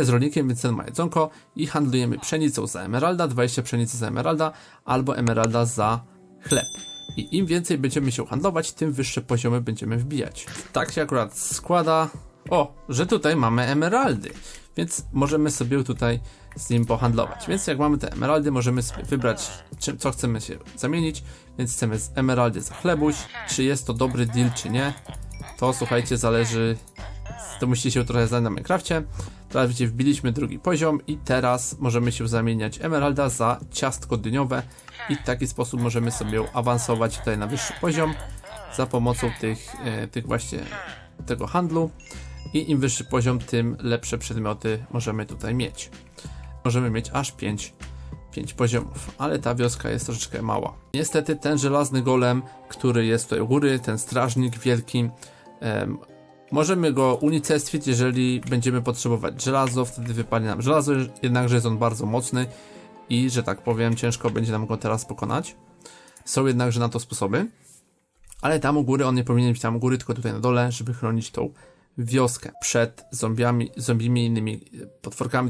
jest rolnikiem, więc ten ma jedzonko i handlujemy pszenicą za emeralda, 20 pszenicy za emeralda albo emeralda za chleb. I im więcej będziemy się handlować, tym wyższe poziomy będziemy wbijać. Tak się akurat składa, o, że tutaj mamy emeraldy, więc możemy sobie tutaj z nim pohandlować. Więc jak mamy te emeraldy, możemy sobie wybrać, czym, co chcemy się zamienić. Więc chcemy z emeraldy za chlebuś. Czy jest to dobry deal, czy nie, to słuchajcie, zależy. To musicie się trochę znać na Minecrafcie. Teraz widzicie, wbiliśmy drugi poziom i teraz możemy się zamieniać emeralda za ciastko dyniowe i w taki sposób możemy sobie awansować tutaj na wyższy poziom za pomocą tych, e, tych właśnie tego handlu i im wyższy poziom, tym lepsze przedmioty możemy tutaj mieć. Możemy mieć aż 5, 5 poziomów, ale ta wioska jest troszeczkę mała. Niestety ten żelazny golem, który jest tutaj u góry, ten strażnik wielki, em, możemy go unicestwić, jeżeli będziemy potrzebować żelazo, wtedy wypadnie nam żelazo, jednakże jest on bardzo mocny i, że tak powiem, ciężko będzie nam go teraz pokonać. Są jednakże na to sposoby. Ale tam u góry on nie powinien być tam u góry, tylko tutaj na dole, żeby chronić tą wioskę przed zombiami, zombimi i innymi potworkami,